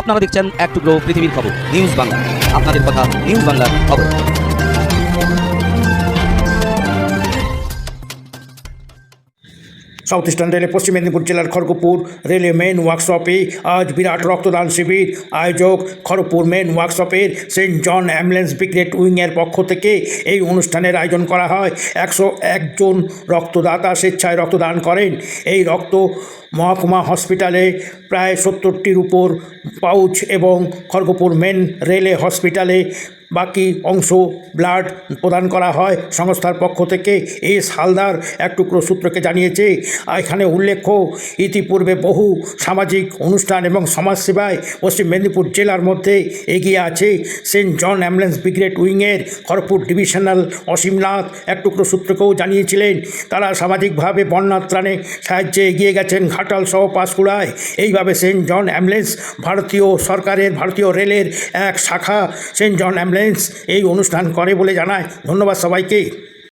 আপনারা দেখছেন এক টুকরো পৃথিবীর খবর নিউজ বাংলা আপনাদের কথা নিউজ বাংলার খবর। সাউথ ইস্টার্ন রেলে পশ্চিম মেদিনীপুর জেলার খড়গপুর রেলে মেন ওয়ার্কশপে আজ বিরাট রক্তদান শিবির আয়োজক খড়গপুর মেন ওয়ার্কশপের সেন্ট জন অ্যাম্বুলেন্স ব্রিগেড উইংয়ের পক্ষ থেকে এই অনুষ্ঠানের আয়োজন করা হয়। একশো একজন রক্তদাতা স্বেচ্ছায় রক্তদান করেন। এই রক্ত মহকুমা হসপিটালে প্রায় সত্তরটির উপর পাউচ এবং খড়গপুর মেন রেলে হসপিটালে বাকি অংশ ব্লাড প্রদান করা হয়। সংস্থার পক্ষ থেকে এস হালদার এক টুকরো সূত্রকে জানিয়েছে, এখানে উল্লেখ্য, ইতিপূর্বে বহু সামাজিক অনুষ্ঠান এবং সমাজসেবায় পশ্চিম মেদিনীপুর জেলার মধ্যে এগিয়ে আছে সেন্ট জন অ্যাম্বুলেন্স ব্রিগেড উইংয়ের খড়গপুর ডিভিশনাল অসীমনাথ এক টুকরো সূত্রকেও জানিয়েছিলেন, তারা সামাজিকভাবে বন্যা ত্রাণে সাহায্যে এগিয়ে গেছেন ঘাটাল সহ পাঁশকুড়ায়। এইভাবে সেন্ট জন অ্যাম্বুলেন্স ভারতীয় সরকারের, ভারতীয় রেলের এক শাখা সেন্ট জন অ্যাম্বুলেন্স এই অনুষ্ঠান করে বলে জানায়। ধন্যবাদ সবাইকে।